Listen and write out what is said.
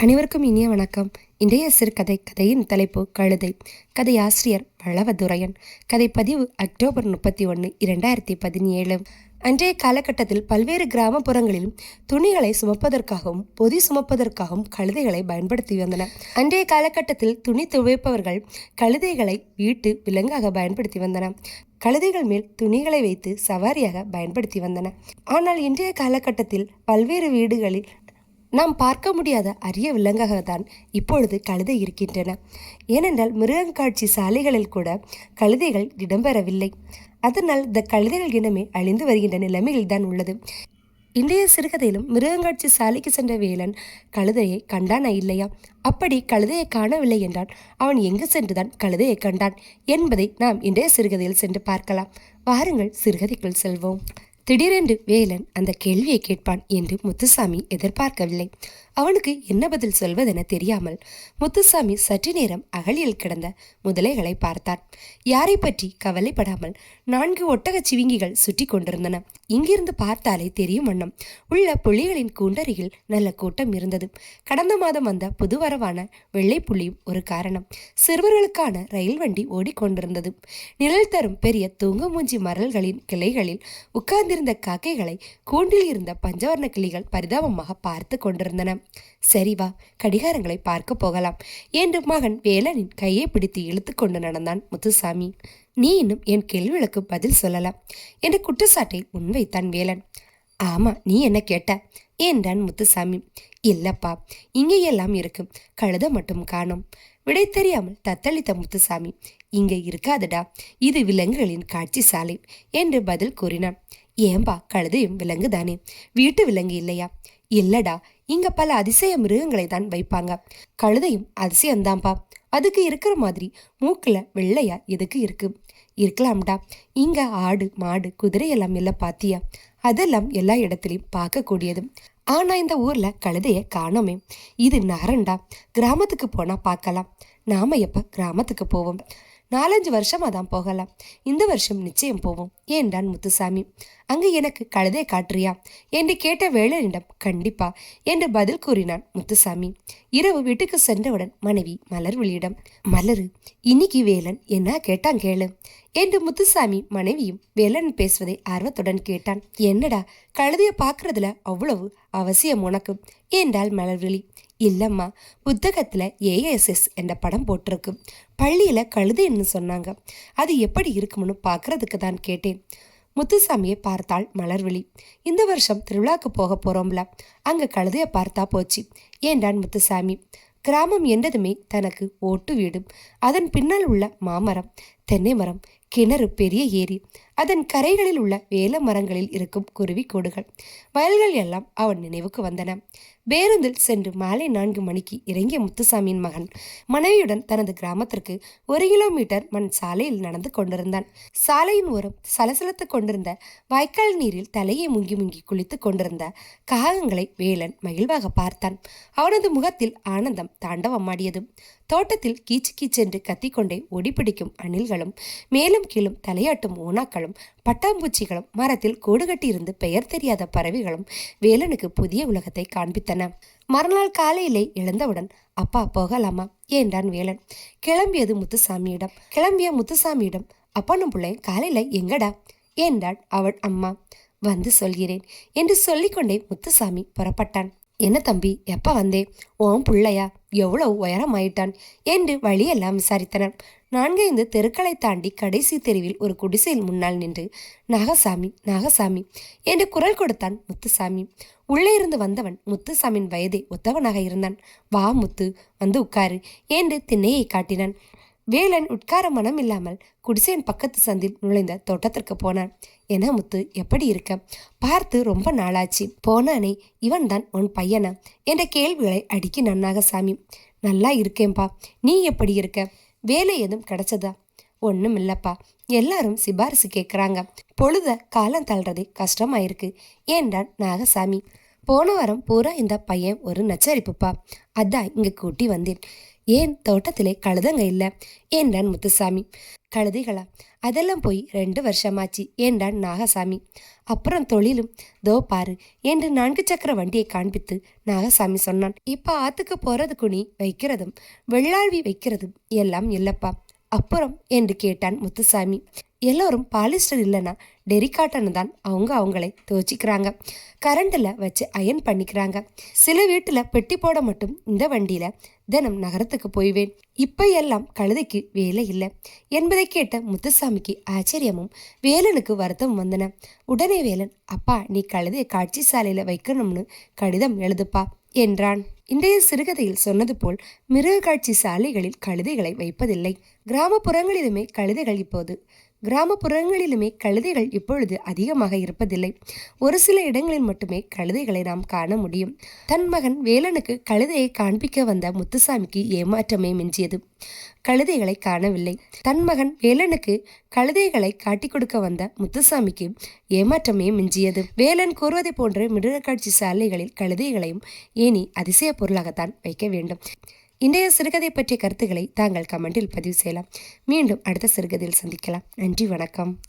அனைவருக்கும் இனிய வணக்கம். இன்றைய சிறுகதை கதையின் தலைப்பு கழுதை. கதை ஆசிரியர் வல்லவதுரையன் கதை பதிவு அக்டோபர் முப்பத்தி ஒன்று இரண்டாயிரத்தி பதினேழு. அன்றைய காலகட்டத்தில் பல்வேறு கிராமப்புறங்களிலும் துணிகளை சுமப்பதற்காகவும் பொதி சுமப்பதற்காகவும் கழுதைகளை பயன்படுத்தி வந்தன. அன்றைய காலகட்டத்தில் துணி துவைப்பவர்கள் கழுதைகளை வீட்டு விலங்காக பயன்படுத்தி வந்தன. கழுதைகள் மேல் துணிகளை வைத்து சவாரியாக பயன்படுத்தி வந்தன. ஆனால் இன்றைய காலகட்டத்தில் பல்வேறு வீடுகளில் நாம் பார்க்க முடியாத அரிய விலங்காகத்தான் இப்பொழுது கழுதை இருக்கின்றன. ஏனென்றால் மிருகங்காட்சி சாலைகளில் கூட கழுதைகள் இடம்பெறவில்லை. அதனால் இந்த கழுதைகள் இனமே அழிந்து வருகின்ற நிலைமையில் தான் உள்ளது. இன்றைய சிறுகதையிலும் மிருகங்காட்சி சாலைக்கு சென்ற வேலன் கழுதையை கண்டானா இல்லையா? அப்படி கழுதையை காணவில்லை என்றால் அவன் எங்கு சென்றுதான் கழுதையை கண்டான் என்பதை நாம் இன்றைய சிறுகதையில் சென்று பார்க்கலாம். வாருங்கள் சிறுகதைக்குள் செல்வோம். திடீரென்று வேலன் அந்த கேள்வியை கேட்பான் என்று முத்துசாமி எதிர்பார்க்கவில்லை. அவனுக்கு என்ன பதில் சொல்வதென தெரியாமல் முத்துசாமி சற்று நேரம் அகழியில் கிடந்த முதலைகளை பார்த்தான். யாரை பற்றி கவலைப்படாமல் நான்கு ஒட்டகச் சிவிங்கிகள் சுற்றி கொண்டிருந்தன. இங்கிருந்து பார்த்தாலே தெரியும் வண்ணம். உள்ள புள்ளிகளின் கூண்டருகில் நல்ல கூட்டம் இருந்தது. கடந்த மாதம் வந்த புதுவரவான வெள்ளை புள்ளியும் ஒரு காரணம். சிறுவர்களுக்கான ரயில் வண்டி ஓடிக்கொண்டிருந்தது. நிழல் தரும் பெரிய தூங்கமூஞ்சி மரல்களின் கிளைகளில் உட்கார்ந்திருந்த காக்கைகளை கூண்டில் இருந்த பஞ்சவர்ண கிளிகள் பரிதாபமாக பார்த்து கொண்டிருந்தன. சரி வா கடிகாரங்களை பார்க்க போகலாம் என்று மகன் வேலனின் கையை பிடித்து இழுத்து கொண்டு நடந்தான் முத்துசாமி. நீ இன்னும் என் கேள்விகளுக்கு பதில் சொல்லலாம் என்ற குற்றச்சாட்டை முன்வைத்தான் வேலன். ஆமா நீ என்ன கேட்ட? என்றான் முத்துசாமி. இல்லப்பா இங்கே எல்லாம் இருக்கு கழுத மட்டும் காணும். விடை தெரியாமல் தத்தளித்த முத்துசாமி. இங்கே இருக்காதடா. இது விலங்குகளின் காட்சி சாலை என்று பதில் கூறினான். ஏன்பா கழுதையும் விலங்கு தானே வீட்டு விலங்கு இல்லையா? இல்லடா இங்க பல அதிசய மிருகங்களை தான் வைப்பாங்க. கழுதையும் அதிசயம்தான்ப்பா அதுக்கு இருக்கிற மாதிரி மூக்கில் வெள்ளையா எதுக்கு இருக்கு? இருக்கலாம்டா. இங்கே ஆடு மாடு குதிரை எல்லாம் எல்லாம் பாத்தியா? அதெல்லாம் எல்லா இடத்துலையும் பார்க்கக்கூடியது. ஆனா இந்த ஊர்ல கழுதைய காணோமே. இது நரண்டா கிராமத்துக்கு போனா பார்க்கலாம். நாம எப்ப கிராமத்துக்கு போவோம்? நாலஞ்சு வருஷமா தான் போகலாம். இந்த வருஷம் நிச்சயம் போவோம். என்றான் முத்துசாமி? அங்கு எனக்கு கழுதை காட்டுறியா? என்று கேட்ட வேலனிடம் கண்டிப்பா என்று பதில் கூறினான் முத்துசாமி. இரவு வீட்டுக்கு சென்றவுடன் மனைவி மலர்விழியிடம் மலரு இன்னைக்கு வேலன் என்ன கேட்டான் கேளு என்று முத்துசாமி மனைவியும் வேலன் பேசுவதை ஆர்வத்துடன் கேட்டான். என்னடா கழுதைய பார்க்கறதுல அவ்வளவு அவசியம் உனக்கு? என்றாள் மலர்விழி. இல்லைம்மா புத்தகத்தில் ஏஎஸ்எஸ் என்ற படம் போட்டிருக்கு. பள்ளியில கழுதைன்னு சொன்னாங்க. அது எப்படி இருக்கும்னு பார்க்கறதுக்கு தான் கேட்டேன். முத்துசாமியை பார்த்தாள் மலர்விழி. இந்த வருஷம் திருவிழாக்கு போக போகிறோம்ல அங்கே கழுதையை பார்த்தா போச்சு. ஏண்டான் முத்துசாமி? கிராமம் என்றதுமே தனக்கு ஓட்டு வீடும் அதன் பின்னால் உள்ள மாமரம் தென்னை மரம் கிணறு பெரிய ஏரி. அதன் கரைகளில் உள்ள வேல மரங்களில் இருக்கும் குருவி கூடுகள். வயல்கள் எல்லாம் அவன் நினைவுக்கு வந்தன. பேருந்தில் சென்று மாலை நான்கு மணிக்கு இறங்கிய முத்துசாமியின் மகன் மனைவியுடன் தனது கிராமத்திற்கு ஒரு கிலோமீட்டர் மண் சாலையில் நடந்து கொண்டிருந்தான். சாலையின் ஓரம் சலசலத்து கொண்டிருந்த வாய்க்கால் நீரில் தலையை முங்கி முங்கி குளித்துக் கொண்டிருந்த காகங்களை வேலன் மகிழ்வாக பார்த்தான். அவனது முகத்தில் ஆனந்தம் தாண்டவமாடியது தோட்டத்தில் கீச்சு கீச்சென்று கத்திக்கொண்டே ஒடிப்பிடிக்கும் அணில்களும் மேலும் கீழும் தலையாட்டும் ஓனாக்களும் பட்டாம்பூச்சிகளும் மரத்தில் கூடு கட்டியிருந்து பெயர் தெரியாத பறவைகளும் வேலனுக்கு புதிய உலகத்தை காண்பித்தன. மறுநாள் காலையிலே எழுந்தவுடன் அப்பா போகலாமா? என்றான் வேலன்? கிளம்பியது முத்துசாமியிடம். கிளம்பிய முத்துசாமியிடம் அப்பனும் பிள்ளை காலையில எங்கடா? என்றாள் அவள் அம்மா? வந்து சொல்கிறேன் என்று சொல்லிக்கொண்டே முத்துசாமி புறப்பட்டான். என்ன தம்பி எப்ப வந்தே? ஓம் பிள்ளையா? எவ்வளவு உயரமாயிட்டான்? என்று வழியெல்லாம் விசாரித்தனர். நான்கைந்து தெருக்களை தாண்டி கடைசி தெருவில் ஒரு குடிசையில் முன்னால் நின்று நாகசாமி நாகசாமி என்று குரல் கொடுத்தான் முத்துசாமி. உள்ளே இருந்து வந்தவன் முத்துசாமியின் வயதை ஒத்தவனாக இருந்தான். வா முத்து வந்து உட்காரு என்று திண்ணையை காட்டினான். வேலன் உட்கார மனம் இல்லாமல் குடிசையின் பக்கத்து சந்தில் நுழைந்த தோட்டத்திற்கு போனான். என முத்து எப்படி இருக்க? பார்த்து ரொம்ப நாளாச்சு. போனானே இவன் தான் உன் பையனா? என்ற கேள்விகளை அடிக்கி நன்னாக சாமி நல்லா இருக்கேன்பா நீ எப்படி இருக்க? வேலை எதுவும் கிடைச்சதா? ஒன்றும் இல்லைப்பா. எல்லாரும் சிபாரிசு கேட்குறாங்க பொழுத காலம் தள்ளுறதே கஷ்டமாயிருக்கு ஏன்டான் நாகசாமி. போன வாரம் பூரா இந்த பையன் ஒரு நச்சரிப்புப்பா. அதான் இங்கே கூட்டி வந்தேன். ஏன் தோட்டத்திலே கழுதங்க இல்லை? என்றான் முத்துசாமி. கழுதிகளா அதெல்லாம் போய் ரெண்டு வருஷமாச்சு என்றான் நாகசாமி. அப்புறம் தொழிலும் தோ பாரு என்று நான்கு சக்கர வண்டியை காண்பித்து நாகசாமி சொன்னான். இப்ப ஆத்துக்கு போறது குனி வைக்கிறதும் வெள்ளாழ்வி வைக்கிறதும் எல்லாம் இல்லப்பா அப்புறம் என்று கேட்டான் முத்துசாமி. எல்லோரும் பாலிஸ்டர் இல்லைன்னா டெரிகாட்டன் தான் அவங்க அவங்களை துவச்சிக்கிறாங்க. கரண்டில் வச்சு அயன் பண்ணிக்கிறாங்க. சில வீட்டில் பெட்டி போட மட்டும் இந்த வண்டியில் தினம் நகரத்துக்கு போய்வேன். இப்போ எல்லாம் கழுதைக்கு வேலை இல்லை. என்பதை கேட்ட முத்துசாமிக்கு ஆச்சரியமும் வேலனுக்கு வருத்தம் வந்தன. உடனே வேலன் அப்பா நீ கழுதையை காட்சி சாலையில் வைக்கணும்னு கடிதம் எழுதுப்பா என்றான். இன்றைய சிறுகதையில் சொன்னது போல் மிருக காட்சி சாலைகளில் கழுதைகளை வைப்பதில்லை. கிராமப்புறங்களிலுமே கழுதைகள் இப்போது கிராமப்புறங்களிலுமே கழுதைகள் இப்பொழுது அதிகமாக இருப்பதில்லை. ஒரு சில இடங்களில் மட்டுமே கழுதைகளை நாம் காண முடியும். தன் மகன் வேலனுக்கு கழுதையை காண்பிக்க வந்த முத்துசாமிக்கு ஏமாற்றமே மிஞ்சியது. கழுதைகளை காணவில்லை. தன் மகன் வேலனுக்கு கழுதைகளை காட்டிக் கொடுக்க வந்த முத்துசாமிக்கு ஏமாற்றமே மிஞ்சியது. வேலன் கூறுவதை போன்ற மிருகக்காட்சி சாலைகளில் கழுதைகளையும் ஏனி அதிசய பொருளாகத்தான் வைக்க வேண்டும். இன்றைய சிறுகதை பற்றிய கருத்துக்களை தாங்கள் கமெண்டில் பதிவு செய்யலாம். மீண்டும் அடுத்த சிறுகதையில் சந்திக்கலாம். நன்றி வணக்கம்.